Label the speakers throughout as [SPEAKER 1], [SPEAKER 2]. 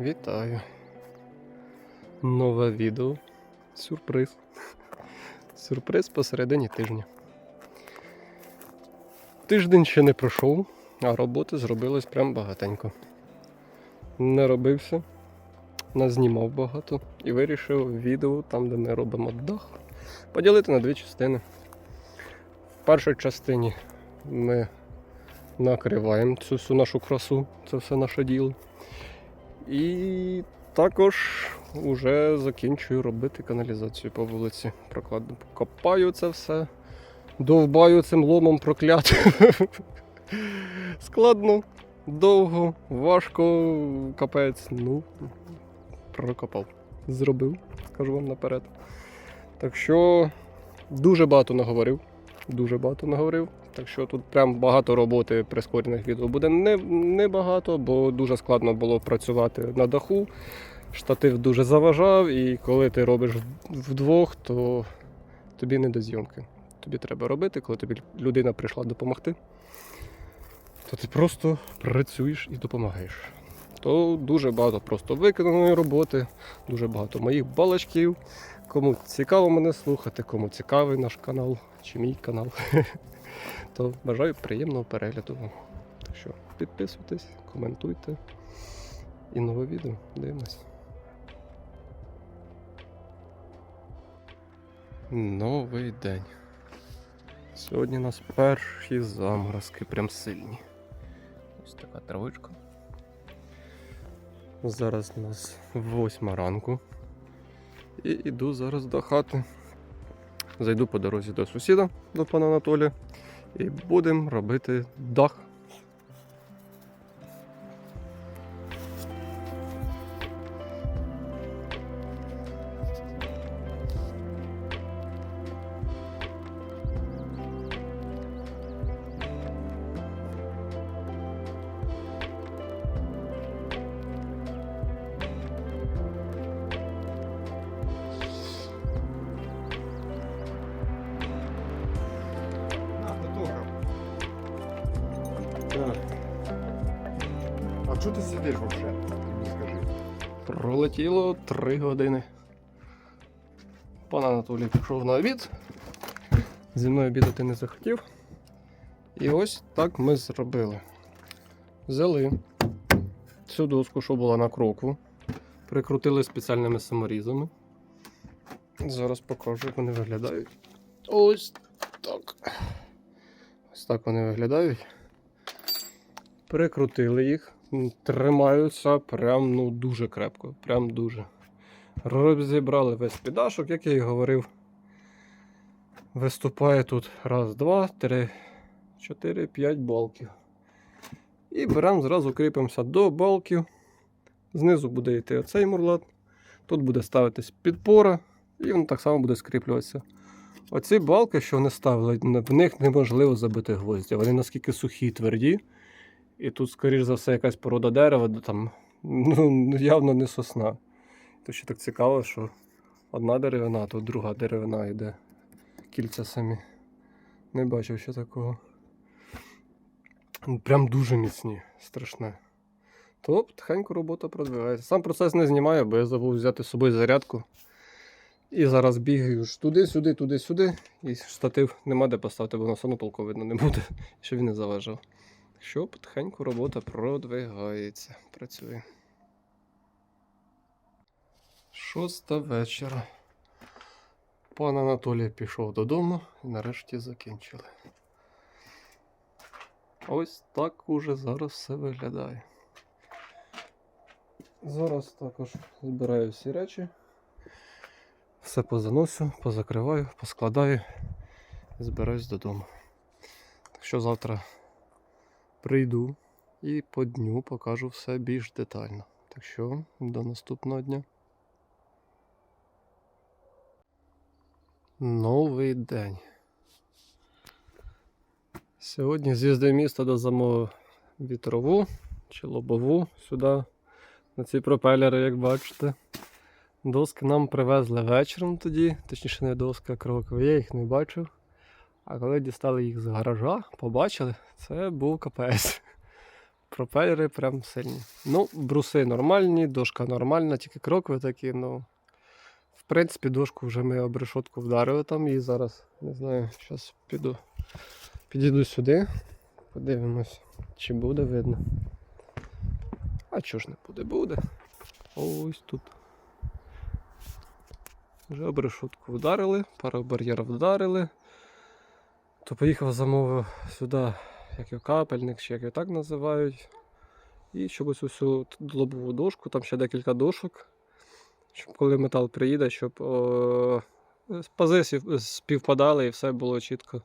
[SPEAKER 1] Вітаю. Нове відео. Сюрприз. Сюрприз посередині тижня. Тиждень ще не пройшов, а роботи зробилось прям багатенько. Не робився, назнімав багато і вирішив відео там, де ми робимо дах, поділити на дві частини. В першій частині ми накриваємо цю всю нашу красу, це все наше діло. І також вже закінчую робити каналізацію по вулиці. Прокладу копаю це все, довбаю цим ломом проклятим. Складно, довго, важко, капець. Ну, прокопав. Зробив, скажу вам наперед. Так що дуже багато наговорив. Дуже багато наговорив. Так що тут прям багато роботи прискорених відео буде не, не бо дуже складно було працювати на даху. Штатив дуже заважав, і коли ти робиш вдвох, то тобі не до зйомки. Тобі треба робити, коли тобі людина прийшла допомогти, то ти просто працюєш і допомагаєш. То дуже багато просто виконаної роботи, дуже багато моїх балачків. Кому цікаво мене слухати, кому цікавий наш канал чи мій канал, то бажаю приємного перегляду. Так що підписуйтесь, коментуйте і нове відео дивимось. Новий день. Сьогодні у нас перші заморозки, прям сильні. Ось така травичка. Зараз у нас восьма ранку. І йду зараз до хати. Зайду по дорозі до сусіда, до пана Анатолія, і будемо робити дах.
[SPEAKER 2] Вообще? Мені скажи.
[SPEAKER 1] Пролетіло 3 години. Пан Анатолій пішов на обід. Зі мною обідати не захотів. І ось так ми зробили. Взяли цю доску, що була на кроку, прикрутили спеціальними саморізами. Зараз покажу, як вони виглядають. Ось так. Ось так вони виглядають. Прикрутили їх, тримаються прям ну, дуже крепко, прям дуже. Розібрали весь підашок, як я і говорив. Виступає тут раз, два, три, чотири, п'ять балків. І беремо зразу кріпимося до балків. Знизу буде йти оцей мурлат. Тут буде ставитись підпора, і він так само буде скріплюватися. Оці балки, що вони ставили, в них неможливо забити гвозді. Вони наскільки сухі і тверді. І тут, скоріш за все, якась порода дерева, там ну, явно не сосна. То ще так цікаво, що одна деревина, а тут друга деревина йде. Кільця самі. Не бачив ще такого. Ну, Прям дуже міцні, страшне. То потихеньку робота продвигається. Сам процес не знімаю, бо я забув взяти з собою зарядку. І зараз бігаю ж туди-сюди, туди-сюди. І штатив нема де поставити, бо на сону полку видно не буде, щоб він не заважав. Що потихеньку робота продвигається, працює. Шоста вечора. Пан Анатолій пішов додому і нарешті закінчили. Ось так уже зараз все виглядає. Зараз також збираю всі речі. Все позаносю, позакриваю, поскладаю і збираюсь додому. Так що завтра прийду і по дню покажу все більш детально. Так що до наступного дня. Новий день. Сьогодні з'їздив місто до замовив вітрову чи лобову сюди, на ці пропелери, як бачите. Доски нам привезли вечором тоді, точніше не доски, а крокові, я їх не бачив. А коли дістали їх з гаража, побачили, це був капець. пропелери прям сильні. Ну, бруси нормальні, дошка нормальна, тільки крокви такі, ну. В принципі, дошку вже ми об решотку вдарили там і зараз, не знаю, зараз піду. Підійду сюди, подивимось, чи буде видно. А чого ж не буде? Буде. Ось тут. Вже об решотку вдарили, пару бар'єрів вдарили. То поїхав, замовив сюди, як його капельник, чи як його так називають. І щоб ось цю лобову дошку, там ще декілька дошок. Щоб коли метал приїде, щоб о, пази співпадали і все було чітко.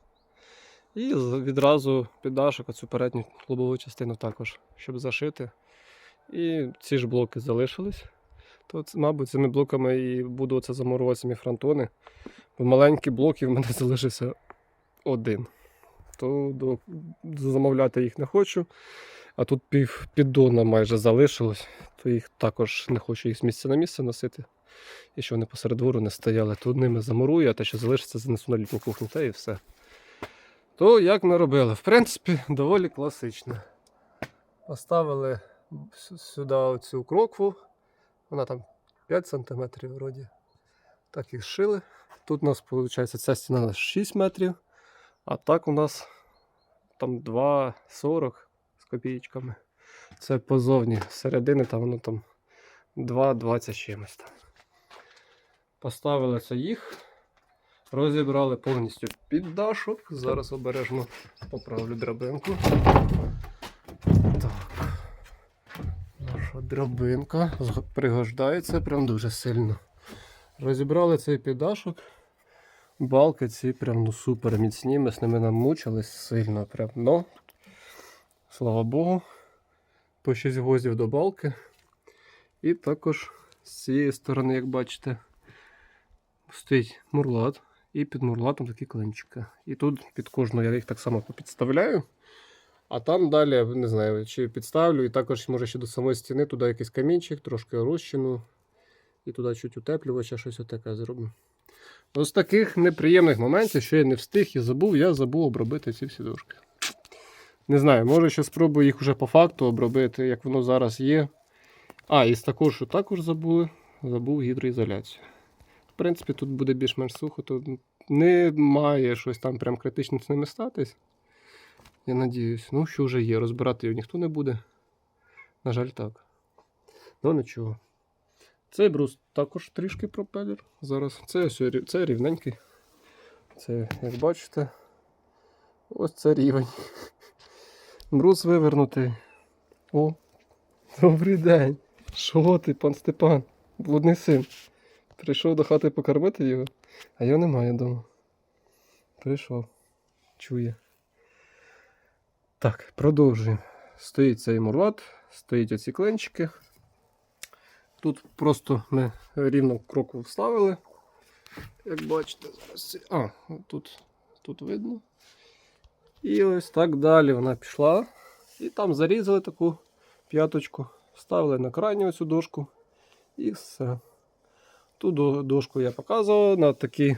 [SPEAKER 1] І відразу під дашок оцю передню лобову частину також, щоб зашити. І ці ж блоки залишились. То, мабуть, цими блоками і буду оце замурувати самі фронтони. Бо маленькі блоки в мене залишився один. То до, замовляти їх не хочу. А тут пів піддона майже залишилось, то їх також не хочу їх з місця на місце носити. І що вони посеред двору не стояли, то ними замурую, а те, що залишиться, занесу на літню кухню, та і все. То як ми робили? В принципі, доволі класично. Поставили сюди цю крокву. Вона там 5 см вроді. Так і зшили. Тут у нас виходить ця стіна 6 метрів, а так у нас там 2,40 з копійками. Це позовні середини, там воно там 2,20 чимось там. Поставили це їх, розібрали повністю під дашок. Зараз обережно поправлю драбинку. Так. Наша драбинка пригождається прям дуже сильно. Розібрали цей піддашок. Балки ці прям ну супер міцні. Ми з ними намучились сильно. Прям, но, слава Богу. По 6 гвоздів до балки. І також з цієї сторони, як бачите, стоїть мурлат. І під мурлатом такі клинчики. І тут під кожну я їх так само підставляю. А там далі, не знаю, чи підставлю, і також, може, ще до самої стіни туди якийсь камінчик, трошки розчину. І туди чуть утеплювача, щось отаке зроблю. Ось таких неприємних моментів, що я не встиг і забув, я забув обробити ці всі дошки. Не знаю, може ще спробую їх вже по факту обробити, як воно зараз є. А, і з також, що також забули, забув гідроізоляцію. В принципі, тут буде більш-менш сухо, то не має щось там прям критично з ними статись. Я надіюсь. Ну, що вже є, розбирати його ніхто не буде. На жаль, так. Ну нічого. Цей брус також трішки пропелер. Зараз це, це рівненький. Це, як бачите, ось це рівень. Брус вивернутий. О, добрий день. Що ти, пан Степан? Блудний син. Прийшов до хати покормити його, а його немає вдома. Прийшов. Чує. Так, продовжуємо. Стоїть цей мурлат, стоїть оці кленчики. Тут просто ми рівно кроку вставили. Як бачите, зараз. А, тут, тут видно. І ось так далі вона пішла. І там зарізали таку п'яточку, вставили на крайню оцю дошку. І все. Ту дошку я показував на такі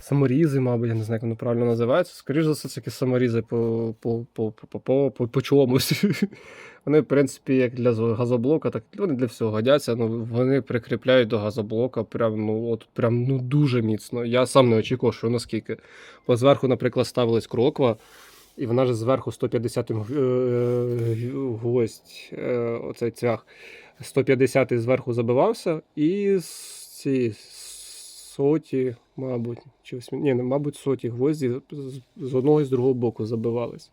[SPEAKER 1] саморізи, мабуть, я не знаю, як воно правильно називається. Скоріше за все, це такі саморізи по, чомусь. Вони, в принципі, як для газоблока, так вони для всього годяться. Ну, вони прикріпляють до газоблока прям, ну, от, прям, ну, дуже міцно. Я сам не очікував, що наскільки. Бо зверху, наприклад, ставилась кроква, і вона ж зверху 150 м е, гвоздь, е, оцей цвях, 150 зверху забивався, і з ці соті, мабуть, чи восьмі, ні, мабуть, соті гвозді з, з одного і з другого боку забивались.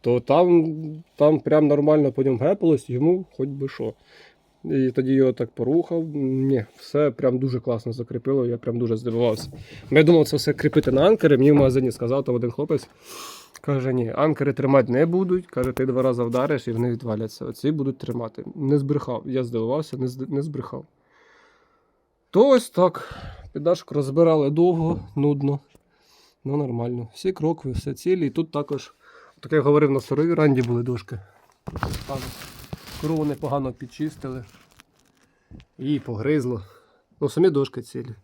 [SPEAKER 1] То там, там прям нормально по ньому гепалось, йому хоч би що. І тоді його так порухав. Ні, все прям дуже класно закріпило, я прям дуже здивувався. Я думав, це все кріпити на анкери. Мені в магазині сказав там один хлопець. Каже, ні, анкери тримати не будуть. Каже, ти два рази вдариш і вони відваляться. Оці будуть тримати. Не збрехав. Я здивувався, не збрехав. То ось так. Підашку розбирали довго, нудно. Ну, нормально. Всі крокви, все цілі. І тут також, так як говорив, на старій ранді були дошки. Там корову непогано підчистили. Її погризло. Ну, самі дошки цілі.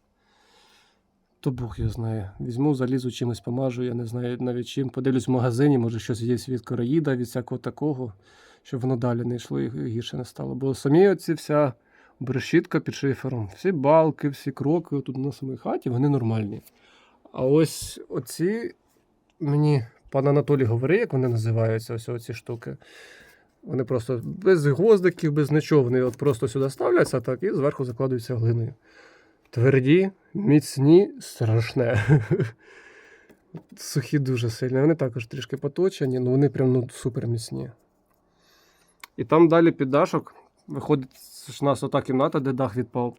[SPEAKER 1] То Бог його знає. Візьму, залізу чимось помажу, я не знаю навіть чим. Подивлюсь в магазині, може щось є від короїда, від всякого такого, щоб воно далі не йшло і гірше не стало. Бо самі оці вся брешітка під шифером, всі балки, всі кроки тут на самій хаті, вони нормальні. А ось оці мені пан Анатолій говорив, як вони називаються, ось оці штуки. Вони просто без гвоздиків, без нічого. Вони от просто сюди ставляться так, і зверху закладуються глиною. Тверді, міцні, страшне. Сухі дуже сильні. Вони також трішки поточені, але вони прям ну, супер міцні. І там далі під дашок виходить ж у нас ота кімната, де дах відпав.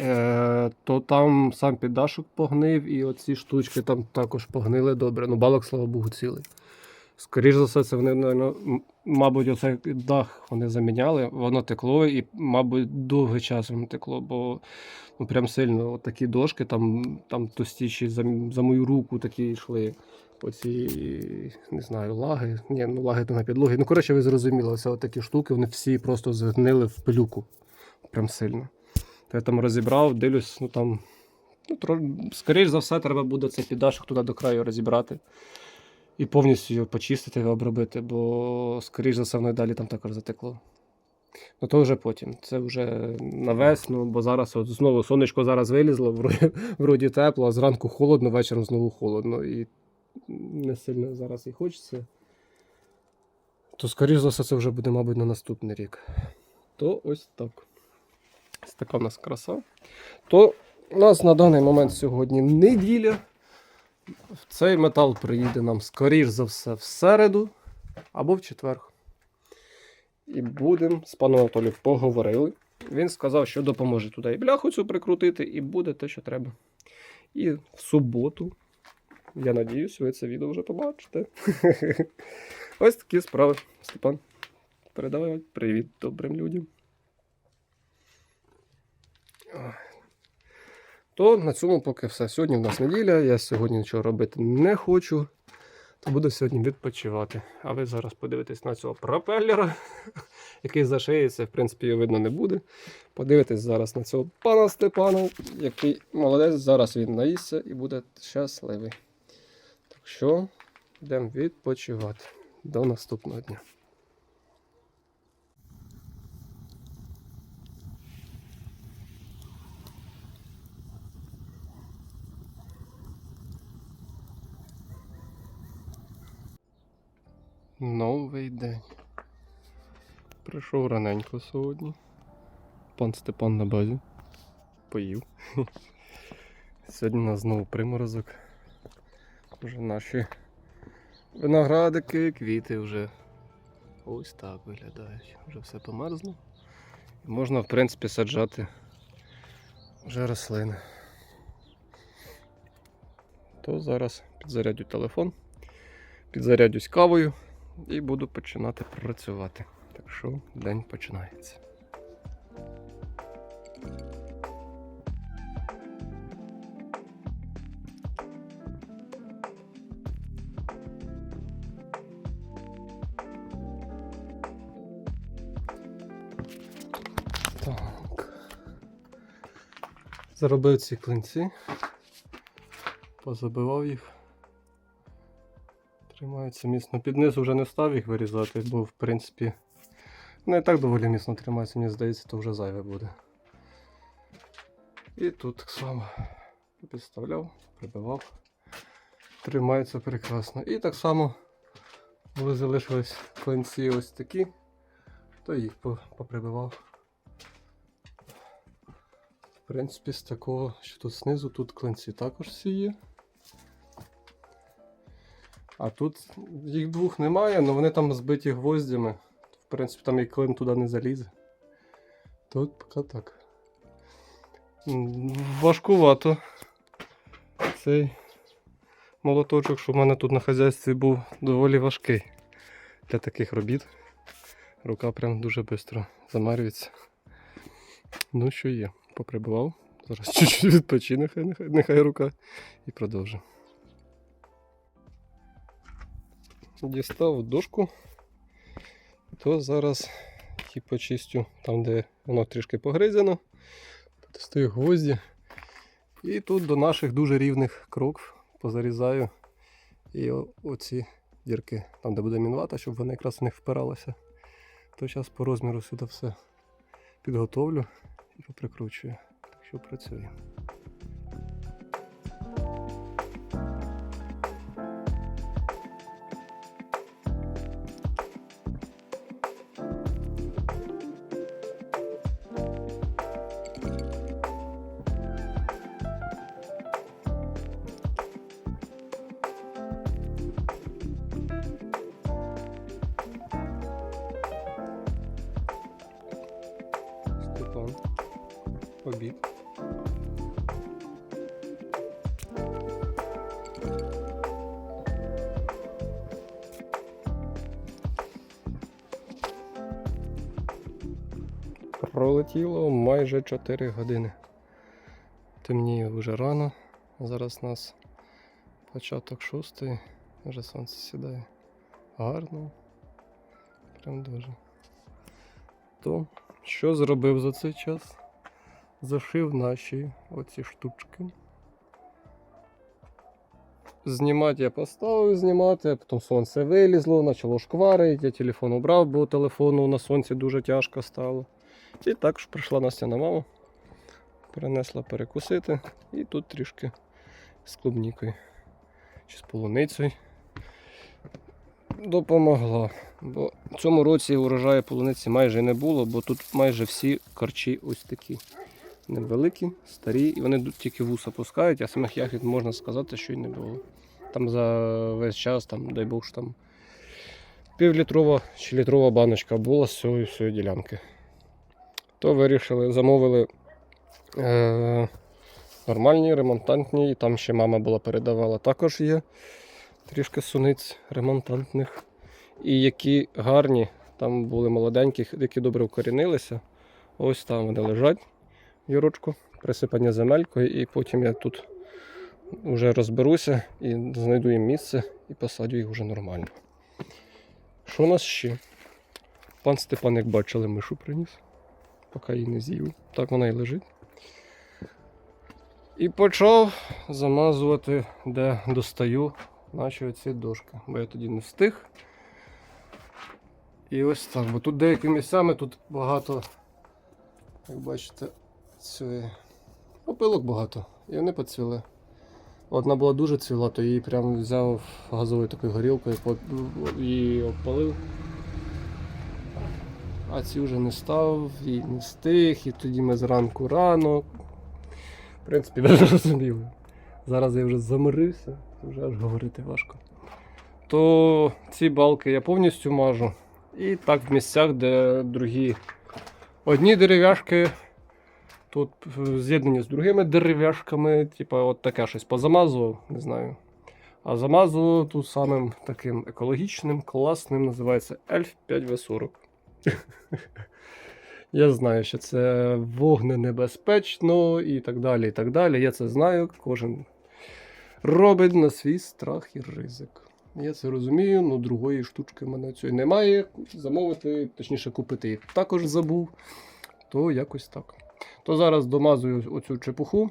[SPEAKER 1] Е, то там сам піддашок погнив, і оці штучки там також погнили добре. Ну, балок, слава Богу, цілий. Скоріше за все, це вони, мабуть, оцей дах вони заміняли, воно текло, і, мабуть, довгий час воно текло, бо ну, прям сильно от такі дошки, там, там товстіші за, за мою руку такі йшли. Оці, не знаю, лаги. Ні, ну лаги то на підлогі. Ну, коротше, ви зрозуміли, оце такі штуки, вони всі просто згнили в пилюку. Прям сильно. То я там розібрав, дивлюсь, ну там. Ну, тро... Скоріш за все, треба буде цей піддашок туди до краю розібрати. І повністю його почистити, обробити, бо, скоріш за все, воно далі там також затекло. Ну то вже потім. Це вже на весну, бо зараз от знову сонечко зараз вилізло, вроді тепло, а зранку холодно, вечором знову холодно. І не сильно зараз і хочеться. То, скоріш за все, це вже буде, мабуть, на наступний рік. То ось так. Ось така в нас краса. То у нас на даний момент сьогодні неділя. Цей метал приїде нам, скоріш за все, в середу або в четвер. І будемо з паном Анатолієм поговорили. Він сказав, що допоможе туди і бляху цю прикрутити, і буде те, що треба. І в суботу, я надіюсь, ви це відео вже побачите. Ось такі справи. Степан, передавай привіт добрим людям. То на цьому поки все. Сьогодні в нас неділя, я сьогодні нічого робити не хочу. То буду сьогодні відпочивати. А ви зараз подивитесь на цього пропеллера, який зашиється, в принципі, його видно не буде. Подивитесь зараз на цього пана Степана, який молодець, зараз він наїсться і буде щасливий. Що йдемо відпочивати. До наступного дня. Новий день. Прийшов раненько сьогодні. Пан Степан на базі. Поїв. Сьогодні у нас знову приморозок. Вже наші виноградики, квіти вже ось так виглядають. Вже все померзло. І можна, в принципі, саджати вже рослини. То зараз підзарядю телефон, підзарядюсь кавою і буду починати працювати. Так що день починається. Заробив ці клинці, позабивав їх. Тримаються міцно. Під низ вже не став їх вирізати, бо в принципі і так доволі міцно тримається, мені здається, то вже зайве буде. І тут так само підставляв, прибивав. Тримається прекрасно. І так само, коли залишились клинці ось такі, то їх поприбивав. Принципі, з такого, що тут знизу, тут клинці також всі є. А тут їх двох немає, але вони там збиті гвоздями. В принципі, там і клин туди не залізе. Тут поки так. Важкувато. Цей молоточок, що в мене тут на хазяйстві був доволі важкий для таких робіт. Рука прям дуже швидко замарюється. Ну, що є, поприбував. Зараз чуть-чуть відпочине, нехай, нехай, рука і продовжу. Дістав дошку, то зараз її почистю там, де воно трішки погризено. Тут гвозді. І тут до наших дуже рівних кроків позарізаю і оці дірки, там, де буде мінвата, щоб вона якраз них впиралася. То зараз по розміру сюди все підготовлю і поприкручую. Так що працює. Майже 4 години. Темніє вже рано. Зараз у нас початок шостої. Вже сонце сідає. Гарно. Прям дуже. То що зробив за цей час? Зашив наші оці штучки. Знімати я поставив знімати, а потім сонце вилізло, почало шкварити, я телефон убрав, бо телефону на сонці дуже тяжко стало. І також прийшла Настя на маму, перенесла перекусити і тут трішки з клубнікою чи з полуницею допомогла. Бо в цьому році урожаю полуниці майже не було, бо тут майже всі корчі ось такі. Невеликі, старі, і вони тільки вуса пускають, а самих ягід можна сказати, що й не було. Там за весь час, там, дай Бог, що там півлітрова чи літрова баночка була з цієї ділянки. То вирішили, замовили е- нормальні, ремонтантні, і там ще мама була передавала. Також є трішки суниць ремонтантних. І які гарні, там були молоденькі, які добре укорінилися. Ось там вони лежать юрочку, присипані земелькою, і потім я тут вже розберуся і знайду їм місце і посадю їх вже нормально. Що у нас ще? Пан Степан, як бачили, мишу приніс, поки її не з'їв. Так вона і лежить. І почав замазувати, де достаю наші оці дошки, бо я тоді не встиг. І ось так, бо тут деякими місцями тут багато, як бачите, цієї опилок багато. І вони поцвіли. Одна була дуже цвіла, то її прям взяв газовою такою горілкою, її обпалив. А ці вже не став і не встиг, і тоді ми зранку рано. В принципі, ви розуміли. Зараз я вже замирився, вже аж говорити важко. То ці балки я повністю мажу. І так в місцях, де другі одні дерев'яшки тут з'єднані з другими дерев'яшками, типа от таке щось позамазував, не знаю. А замазував тут самим таким екологічним, класним, називається Ельф 5В40. Я знаю, що це вогненебезпечно і так далі. і так далі. Я це знаю, кожен робить на свій страх і ризик. Я це розумію, але другої штучки в мене цієї немає. Замовити, точніше купити їх також забув. То якось так. То зараз домазую оцю чепуху.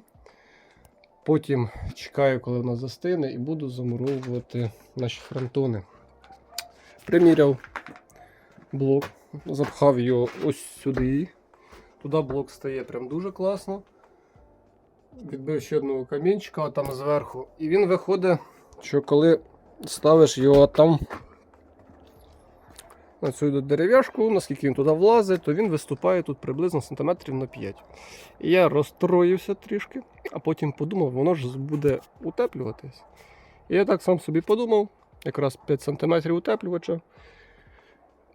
[SPEAKER 1] Потім чекаю, коли вона застине, і буду замуровувати наші фронтони. Приміряв блок, запхав його ось сюди. Туди блок стає прям дуже класно. Відбив ще одного камінчика там зверху. І він виходить, що коли ставиш його там на цю дерев'яшку, наскільки він туди влазить, то він виступає тут приблизно сантиметрів на 5. І я розстроївся трішки, а потім подумав, воно ж буде утеплюватись. І я так сам собі подумав, якраз 5 см утеплювача.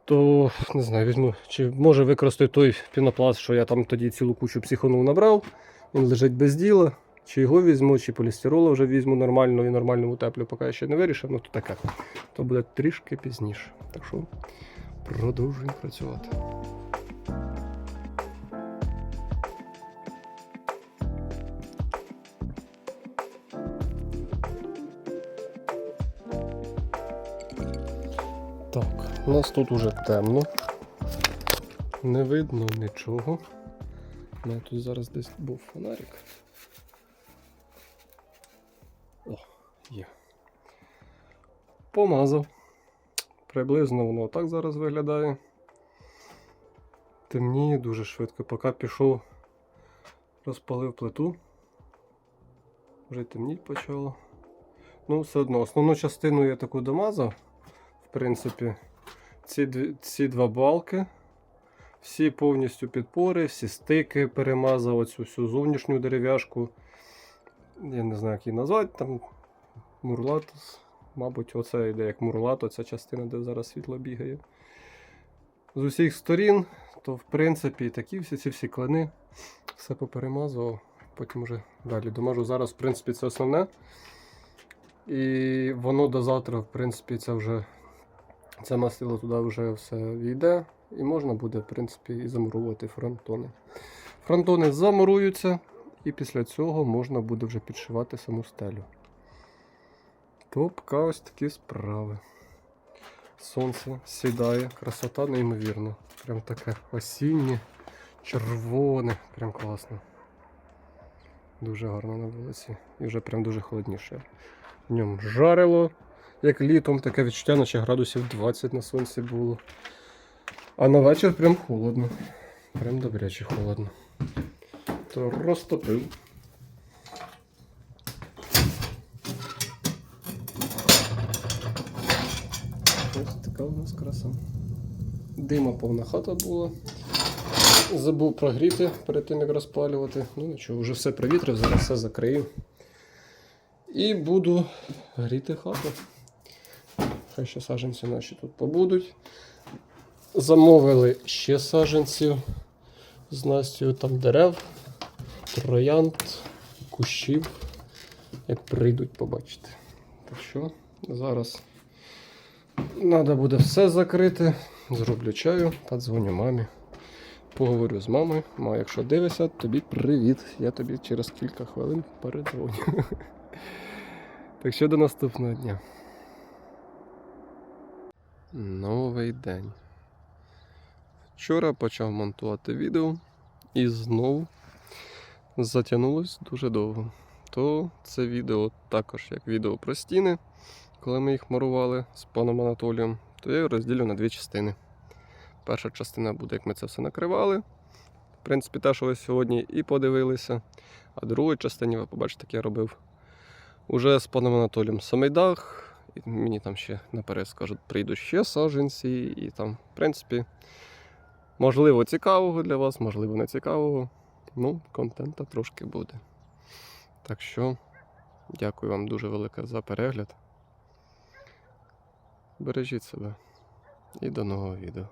[SPEAKER 1] То не знаю, візьму, чи може використати той пінопласт, що я там тоді цілу кучу психонув набрав. Він лежить без діла. Чи його візьму, чи полістирола вже візьму нормально і нормальному теплю, поки я ще не вирішив, ну то таке. То буде трішки пізніше. Так що продовжуємо працювати. У нас тут уже темно. Не видно нічого. У мене тут зараз десь був фонарик. О, є. Помазав Приблизно воно так зараз виглядає. Темніє дуже швидко. Поки пішов, розпалив плиту. Вже темніть почало. Ну, все одно, основну частину я таку домазав. В принципі, ці, ці два балки. Всі повністю підпори, всі стики перемазав, оцю всю зовнішню дерев'яшку. Я не знаю, як її назвати. Там мурлат. Мабуть, оце йде як мурлат, оця частина, де зараз світло бігає. З усіх сторін, то в принципі такі всі ці всі клини. Все поперемазував, потім вже далі домажу. Зараз, в принципі, це основне. І воно до завтра, в принципі, це вже це мастило туди вже все війде. І можна буде, в принципі, і замурувати фронтони. Фронтони замуруються, і після цього можна буде вже підшивати саму стелю. То поки ось такі справи. Сонце сідає, красота неймовірна. Прям таке осіннє, червоне, прям класно. Дуже гарно на вулиці. І вже прям дуже холодніше. В ньому жарило, як літом, таке відчуття, наче градусів 20 на сонці було. А на вечір прям холодно. Прям добряче холодно. То розтопив. Ось така у нас краса. Дима повна хата була. Забув прогріти перед тим, як розпалювати. Ну нічого, вже все провітрив, зараз все закрию. І буду гріти хату. Хай ще саджанці наші тут побудуть. Замовили ще саджанців з Настю там дерев, троянд, кущів. Як прийдуть, побачите. Так що зараз треба буде все закрити. Зроблю чаю, подзвоню мамі. Поговорю з мамою. Ма, якщо дивишся, тобі привіт. Я тобі через кілька хвилин передзвоню. Так що до наступного дня. Новий день. Вчора почав монтувати відео і знову затягнулось дуже довго. То це відео також як відео про стіни, коли ми їх марували з паном Анатолієм, то я його розділю на дві частини. Перша частина буде, як ми це все накривали. В принципі, те, що ви сьогодні і подивилися. А другу частині ви побачите, як я робив уже з паном Анатолієм самий дах. І мені там ще наперед скажуть, прийдуть ще саджанці, і там, в принципі, можливо, цікавого для вас, можливо, не цікавого. Ну, контента трошки буде. Так що, дякую вам дуже велике за перегляд. Бережіть себе і до нового відео.